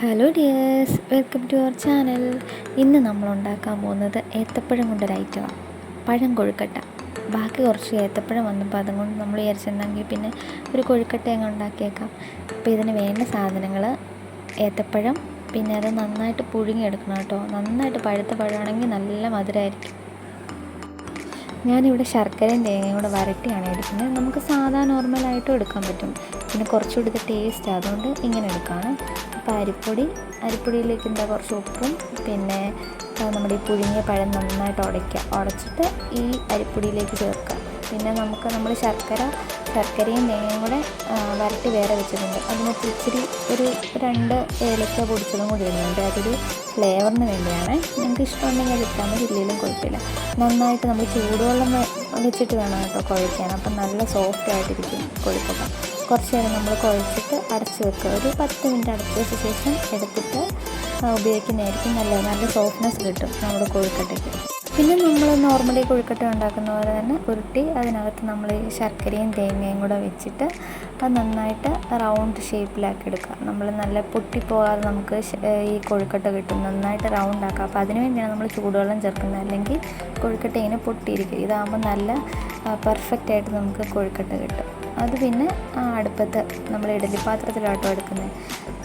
Hello dears welcome to our channel ഇന്ന് നമ്മൾ ഉണ്ടാക്കാൻ പോകുന്നത് ഏത്തപ്പഴം കൊണ്ടൊരു ഐറ്റമാണ് പഴം കൊഴുക്കട്ട. ബാക്കി കുറച്ച് ഏത്തപ്പഴം വന്നപ്പോൾ അതും കൊണ്ട് നമ്മൾ വിചാരിച്ചിട്ടുണ്ടെങ്കിൽ പിന്നെ ഒരു കൊഴുക്കട്ട അങ്ങ് ഉണ്ടാക്കിയേക്കാം. അപ്പോൾ ഇതിന് വേണ്ട സാധനങ്ങൾ ഏത്തപ്പഴം പിന്നെ അത് നന്നായിട്ട് പുഴുങ്ങിയെടുക്കണം കേട്ടോ. നന്നായിട്ട് പഴുത്ത പഴമാണെങ്കിൽ നല്ല മധുരമായിരിക്കും ഞാനിവിടെ ശർക്കരയും തേങ്ങയും കൂടെ വരട്ടിയാണ് എടുക്കുന്നത്. നമുക്ക് സാധാ നോർമലായിട്ടും എടുക്കാൻ പറ്റും. പിന്നെ കുറച്ചുകൂടി ടേസ്റ്റ് അതുകൊണ്ട് ഇങ്ങനെ എടുക്കുകയാണ് അപ്പോൾ അരിപ്പൊടി അരിപ്പൊടിയിലേക്ക് എന്താ കുറച്ച് ഉപ്പും പിന്നെ നമ്മുടെ ഈ പുഴുങ്ങിയ പഴം നന്നായിട്ട് ഉടയ്ക്കുക ഉടച്ചിട്ട് ഈ അരിപ്പൊടിയിലേക്ക് ചേർക്കുക. പിന്നെ നമുക്ക് നമ്മൾ ശർക്കര ശർക്കരയും തേങ്ങയും കൂടെ വരട്ടി വേറെ വെച്ചിട്ടുണ്ട്. അതിനകത്ത് ഇച്ചിരി ഒരു രണ്ട് ഏലക്ക പൊടിച്ചതും കൂടി ഇടുന്നുണ്ട്. അതൊരു ഫ്ലേവറിന് വേണ്ടിയാണ്. നിങ്ങൾക്ക് ഇഷ്ടമുണ്ടെങ്കിൽ അത് ഇട്ടാൽ മതി. ഇല്ലെങ്കിലും കുഴപ്പമില്ല. നന്നായിട്ട് നമ്മൾ ചൂടുവെള്ളം വെച്ചിട്ട് വേണം കേട്ടോ കുഴയ്ക്കാൻ. അപ്പം നല്ല സോഫ്റ്റ് ആയിട്ടിരിക്കും കൊഴുക്കട്ട കുറച്ച് നേരം നമ്മൾ കുഴച്ചിട്ട് അടച്ച് വെക്കുക. ഒരു പത്ത് മിനിറ്റ് അടച്ച് വെച്ച ശേഷം എടുത്തിട്ട് ഉപയോഗിക്കുന്നതായിരിക്കും നല്ല നല്ല സോഫ്റ്റ്നെസ് കിട്ടും നമ്മുടെ കൊഴുക്കട്ടയ്ക്ക്. പിന്നെ നമ്മൾ നോർമലി കൊഴുക്കട്ട ഉണ്ടാക്കുന്ന പോലെ തന്നെ ഉരുട്ടി അതിനകത്ത് നമ്മൾ ഈ ശർക്കരയും തേങ്ങയും കൂടെ വെച്ചിട്ട് അത് നന്നായിട്ട് റൗണ്ട് ഷേപ്പിലാക്കി എടുക്കുക. നമ്മൾ നല്ല പൊട്ടിപ്പോകാതെ നമുക്ക് ഈ കൊഴുക്കട്ട കിട്ടും. നന്നായിട്ട് റൗണ്ട് ആക്കുക. അപ്പോൾ അതിന് വേണ്ടിയാണ് നമ്മൾ ചൂടുവെള്ളം ചേർക്കുന്നത്. അല്ലെങ്കിൽ കൊഴുക്കട്ട ഇങ്ങനെ പൊട്ടിയിരിക്കും ഇതാകുമ്പോൾ നല്ല പെർഫെക്റ്റ് ആയിട്ട് നമുക്ക് കൊഴുക്കട്ട കിട്ടും. അത് പിന്നെ ആ അടുപ്പത്ത് നമ്മൾ ഇഡലി പാത്രത്തിലാട്ടോ എടുക്കുന്നത്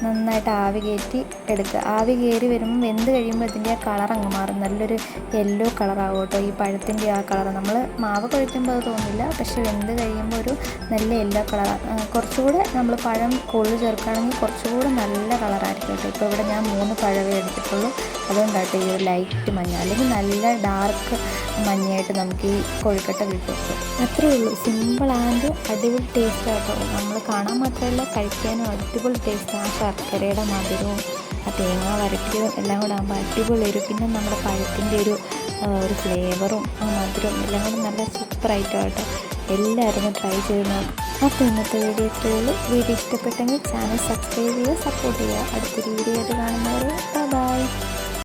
നന്നായിട്ട് ആവി കയറ്റി എടുക്കുക. ആവി കയറി വരുമ്പോൾ വെന്ത് കഴിയുമ്പോൾ ഇതിന്റെ ആ കളർ അങ്ങ് മാറും. നല്ലൊരു യെല്ലോ കളറാകും കേട്ടോ. ഈ പഴത്തിന്റെ ആ കളർ നമ്മൾ മാവ് കഴിക്കുമ്പോൾ അത് തോന്നില്ല. പക്ഷെ വെന്ത് കഴിയുമ്പോൾ ഒരു നല്ല യെല്ലോ കളറാണ് കുറച്ചുകൂടെ നമ്മൾ പഴം കൊള്ളു ചേർക്കുകയാണെങ്കിൽ കുറച്ചുകൂടെ നല്ല കളറായിരിക്കും കേട്ടോ. ഇപ്പോൾ ഇവിടെ ഞാൻ മൂന്ന് പഴവേ എടുത്തിട്ടുള്ളൂ. അതുകൊണ്ടാട്ടോ ഈ ഒരു ലൈറ്റ് മഞ്ഞ. അല്ലെങ്കിൽ നല്ല ഡാർക്ക് മഞ്ഞയായിട്ട് നമുക്ക് ഈ കൊഴുക്കട്ട കിട്ടും അത്രേ ഉള്ളൂ. സിമ്പിൾ ആൻഡ് അടിപൊളി ടേസ്റ്റ് ആട്ടോ നമ്മൾ കാണാൻ മാത്രമല്ല കഴിക്കാനും അടിപൊളി ടേസ്റ്റ് ആ. ശർക്കരയുടെ മധുരവും ആ തേങ്ങ വരട്ടിയതും എല്ലാം കൂടെ ആകുമ്പോൾ അടിപൊളി ഒരു പിന്നെ നമ്മുടെ പഴത്തിന്റെ ഒരു ഒരു ഫ്ലേവറും ആ മധുരവും എല്ലാം കൂടെ നല്ല സൂപ്പർ ആയിട്ടോ കേട്ടോ. എല്ലാവരും ട്രൈ ചെയ്ത് നോക്കും. അപ്പോൾ ഇന്നത്തെ വീഡിയോ ഇത്രയുള്ളൂ വീഡിയോ ഇഷ്ടപ്പെട്ടെങ്കിൽ ചാനൽ സബ്സ്ക്രൈബ് ചെയ്യുക സപ്പോർട്ട് ചെയ്യുക. അടുത്തൊരു വീഡിയോ ആയിട്ട് കാണുന്നവരെ ബൈ